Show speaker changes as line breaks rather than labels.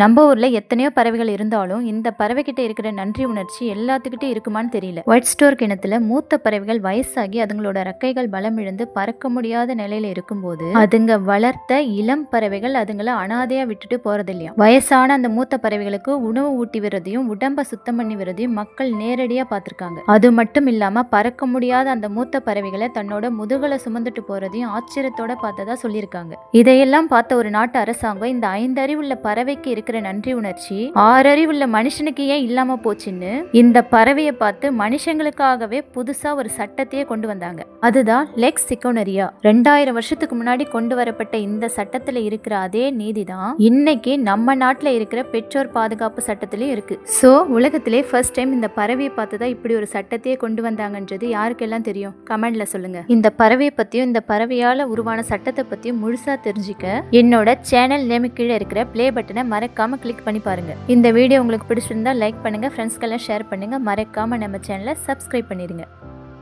நம்ம ஊர்ல எத்தனையோ பறவைகள் இருந்தாலும் இந்த பறவை கிட்ட இருக்கிற நன்றி உணர்ச்சி எல்லாத்துக்கிட்டே இருக்குமான்னு தெரியல. ஒயிட் ஸ்டோர் கிணத்துல மூத்த பறவைகள் வயசாகி அதுங்களோட ரெக்கைகள் பலம் இழந்து பறக்க முடியாத நிலையில இருக்கும்போது அதுங்க வளர்த்த இளம் பறவைகள் அதுங்களை அனாதையா விட்டுட்டு போறது இல்லையா வயசான அந்த மூத்த பறவைகளுக்கு உணவு ஊட்டி விடுறதையும் உடம்ப சுத்தம் பண்ணி விடுறதையும் மக்கள் நேரடியா பார்த்திருக்காங்க. அது மட்டும் இல்லாம பறக்க முடியாத அந்த மூத்த பறவைகளை தன்னோட முதுகலை சுமந்துட்டு போறதையும் ஆச்சரியத்தோட பார்த்ததா சொல்லியிருக்காங்க. இதையெல்லாம் பார்த்த ஒரு நாட்டு அரசாங்கம் இந்த ஐந்து பறவைக்கு பறவைக்கு இருக்கிற நன்றி உணர்ச்சி ஆறறிவுள்ள மனுஷனுக்கு ஏன் இல்லாம போச்சுன்னு இந்த பறவையை பார்த்து மனுஷங்களுக்காகவே புதுசா ஒரு சட்டத்தையே கொண்டு வந்தாங்க. அதுதான் லெக்ஸ் சிக்கோனரியா ரெண்டாயிரம் வருஷத்துக்கு முன்னாடி கொண்டு வரப்பட்ட இந்த சட்டத்துல இருக்கிற அதே நீதி தான் இன்னைக்கு நம்ம நாட்டுல இருக்கிற பெற்றோர் பாதுகாப்பு சட்டத்திலயும் இருக்கு. சோ உலகத்திலே ஃபர்ஸ்ட் டைம் இந்த பறவையை பார்த்து தான் இப்படி ஒரு சட்டத்தையே கொண்டு வந்தாங்கன்றது யாருக்கெல்லாம் தெரியும்? கமெண்ட்ல சொல்லுங்க. இந்த பறவையை பத்தியும் இந்த பறவையால உருவான சட்டத்தை பத்தியும் முழுசா தெரிஞ்சுக்க என்னோட சேனல் நேமு கீழே இருக்கிற ப்ளே பட்டனை மறக்க மறக்காம கிளிக் பண்ணி பாருங்க. இந்த வீடியோ உங்களுக்கு பிடிச்சிருந்தா லைக் பண்ணுங்க ஃப்ரெண்ட்ஸ்க்கெல்லாம் ஷேர் பண்ணுங்க. மறக்காம நம்ம சேனலை சப்ஸ்கிரைப் பண்ணிடுங்க